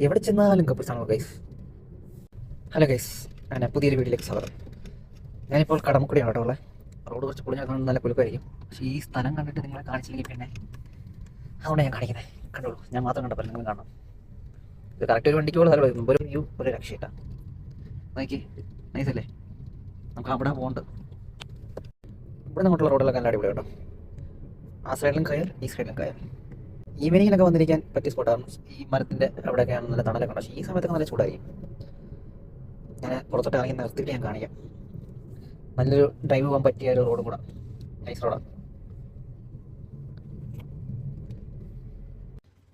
എവിടെ ചെന്നാലും കപ്പിൾസാണോ guys hello guys ഞാൻ പുതിയൊരു വീട്ടിലേക്ക് സ്വാഗതം. ഞാനിപ്പോൾ കടമക്കുടിയാണ് കേട്ടോ ഉള്ളത് റോഡ് കുറച്ച് പൊളിഞ്ഞാൽ കാണുന്ന നല്ല കുലുക്കായിരിക്കും പക്ഷേ ഈ സ്ഥലം കണ്ടിട്ട് നിങ്ങളെ കാണിച്ചില്ലെങ്കിൽ പിന്നെ അതുകൊണ്ട് ഞാൻ കാണിക്കുന്നത് കണ്ടോളൂ ഞാൻ മാത്രം കണ്ടപ്പോൾ നിങ്ങൾ കാണാം ഇത് കറക്റ്റ് ഒരു വണ്ടിക്ക് സ്ഥലം മുമ്പ് ഒരു വ്യൂ ഒരു രക്ഷയിട്ട നോക്കി അല്ലേ? നമുക്ക് അവിടെ പോകണ്ട്. ഇവിടെ നിങ്ങോട്ടുള്ള റോഡിലൊക്കെ നല്ല അടിപൊളി കേട്ടോ. ആ സൈഡിലും കയർ ഈ സൈഡിലും കയർ. ഈവനിങ്ങിലൊക്കെ വന്നിരിക്കാൻ പറ്റിയ സ്പോട്ടാണ് ഈ മരത്തിന്റെ അവിടെയൊക്കെയാണ് നല്ല തണലൊക്കെ പക്ഷേ ഈ സമയത്തൊക്കെ നല്ല ചൂടായിരിക്കും ഞാൻ പുറത്തോട്ട് ഇറങ്ങി നിർത്തിയിട്ട് ഞാൻ കാണിക്കാം. നല്ലൊരു ഡ്രൈവ് പോകാൻ പറ്റിയ ഒരു റോഡും കൂടെ. നൈസ് റോഡാണ്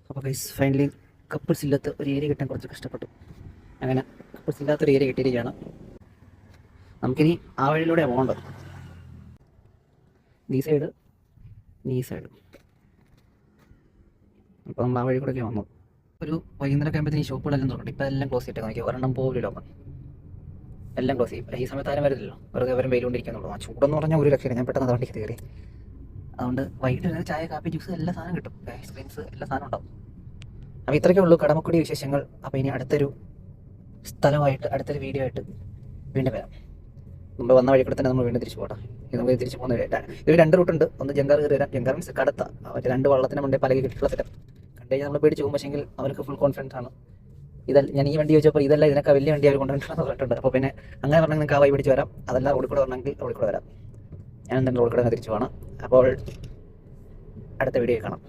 അപ്പോൾ ഗൈസ് ഫൈനലി കപ്പിൾസ് ഇല്ലാത്ത ഒരു ഏരിയ കിട്ടാൻ കുറച്ച് കഷ്ടപ്പെട്ടു. അങ്ങനെ കപ്പിൾസ് ഇല്ലാത്തൊരു ഏരിയ കിട്ടിയിരിക്കുകയാണ്. നമുക്കിനി ആ വഴിയിലൂടെയാണ് പോകേണ്ടത്. ഈ സൈഡ് ഈ സൈഡ് അപ്പോൾ നമ്മൾ ആ വഴി കൂടെ വന്നു. ഒരു വൈകുന്നേരം കഴിയുമ്പോൾ ഈ ഷോപ്പുകളെല്ലാം തുറക്കും ഇപ്പോൾ എല്ലാം ക്ലോസ് ചെയ്തിട്ട് നോക്കി ഒരെണ്ണം ഓപ്പൺ എല്ലാം ക്ലോസ് ചെയ്യും. ഈ സമയത്ത് ആരും വരുന്നില്ലല്ലോ വെറുതെ അവരും വെയിലുകൊണ്ടിരിക്കുന്നുള്ളൂ. ആ ചൂടെന്ന് പറഞ്ഞാൽ ഒരു രക്ഷയില്ല. ഞാൻ പെട്ടെന്ന് അതുകൊണ്ട് കയറി. അതുകൊണ്ട് വൈകിട്ട് വരുന്ന ചായ കാപ്പി ജ്യൂസ് എല്ലാ സാധനം കിട്ടും. ഐസ്ക്രീംസ് എല്ലാ സാധനം ഉണ്ടാവും. അപ്പോൾ ഇത്രയ്ക്കേ ഉള്ളൂ കടമക്കുടി വിശേഷങ്ങൾ. അപ്പോൾ ഇനി അടുത്തൊരു സ്ഥലമായിട്ട് അടുത്തൊരു വീഡിയോ ആയിട്ട് വീണ്ടും വരാം. മുമ്പ് വന്ന വഴി കൂടെ തന്നെ നമ്മൾ വീണ്ടും തിരിച്ചു പോകട്ടെ ഇത് നമുക്ക് തിരിച്ചു പോകുന്ന വഴി ഇത് രണ്ട് റൂട്ടുണ്ട്. ഒന്ന് ജങ്കാർ കയറി വരാം. ജങ്കാർ മീൻസ് കടത്ത. രണ്ട് വള്ളത്തിന് മുന്നേ പലകി കിട്ടിയിട്ടുള്ള സ്ഥലം കണ്ടു കഴിഞ്ഞാൽ നമ്മൾ പേടിച്ച് പോകും. പക്ഷെങ്കിൽ അവർക്ക് ഫുൾ കോൺഫിഡൻസ് ആണ്. ഇതല്ല ഞാൻ ഈ വണ്ടി ചോദിച്ചപ്പോൾ ഇതല്ല ഇതിനൊക്കെ വലിയ വണ്ടി അവർ കൊണ്ടുവന്നിട്ടുണ്ടെന്ന് പറഞ്ഞിട്ടുണ്ട്. അപ്പോൾ പിന്നെ അങ്ങനെ പറഞ്ഞാൽ നിങ്ങൾക്ക് ആ വഴി പിടിച്ച് വരാം. അതല്ല റോഡിൽ കൂടെ വരണമെങ്കിൽ റോഡിൽ കൂടെ വരാം. ഞാൻ എന്തായാലും റോഡിൽ കൂടെ തിരിച്ചു പോകണം അപ്പോൾ അടുത്ത വീഡിയോ കാണാം.